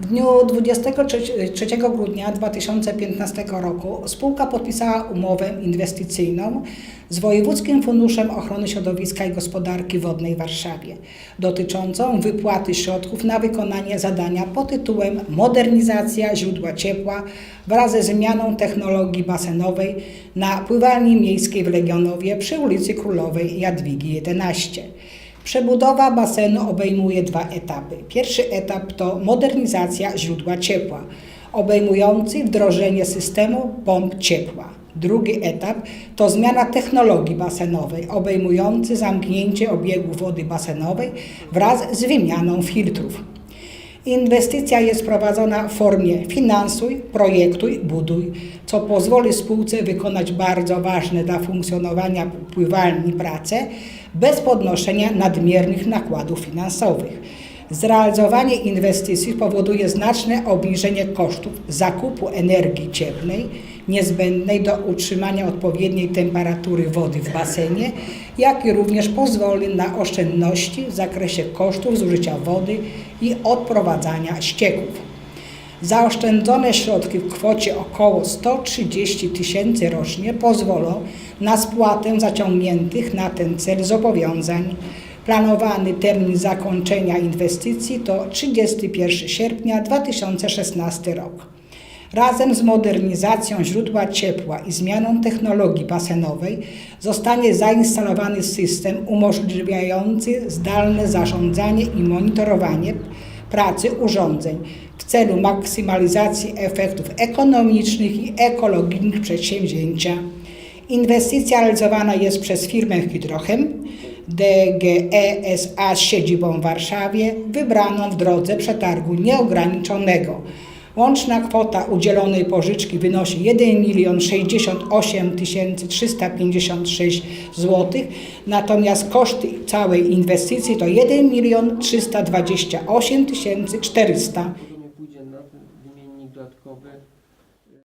W dniu 23 grudnia 2015 roku spółka podpisała umowę inwestycyjną z Wojewódzkim Funduszem Ochrony Środowiska i Gospodarki Wodnej w Warszawie dotyczącą wypłaty środków na wykonanie zadania pod tytułem Modernizacja źródła ciepła wraz ze zmianą technologii basenowej na pływalni miejskiej w Legionowie przy ulicy Królowej Jadwigi 11. Przebudowa basenu obejmuje dwa etapy. Pierwszy etap to modernizacja źródła ciepła, obejmujący wdrożenie systemu pomp ciepła. Drugi etap to zmiana technologii basenowej, obejmujący zamknięcie obiegu wody basenowej wraz z wymianą filtrów. Inwestycja jest prowadzona w formie finansuj, projektuj, buduj, co pozwoli spółce wykonać bardzo ważne dla funkcjonowania pływalni prace bez podnoszenia nadmiernych nakładów finansowych. Zrealizowanie inwestycji spowoduje znaczne obniżenie kosztów zakupu energii cieplnej niezbędnej do utrzymania odpowiedniej temperatury wody w basenie, jak i również pozwoli na oszczędności w zakresie kosztów zużycia wody i odprowadzania ścieków. Zaoszczędzone środki w kwocie około 130 tysięcy rocznie pozwolą na spłatę zaciągniętych na ten cel zobowiązań. Planowany termin zakończenia inwestycji to 31 sierpnia 2016 rok. Razem z modernizacją źródła ciepła i zmianą technologii basenowej zostanie zainstalowany system umożliwiający zdalne zarządzanie i monitorowanie pracy urządzeń w celu maksymalizacji efektów ekonomicznych i ekologicznych przedsięwzięcia. Inwestycja realizowana jest przez firmę Hydrochem DGE SA z siedzibą w Warszawie, wybraną w drodze przetargu nieograniczonego. Łączna kwota udzielonej pożyczki wynosi 1 68 356 zł, natomiast koszty całej inwestycji to 1 328 400 Pójdzie na wymiennik dodatkowy.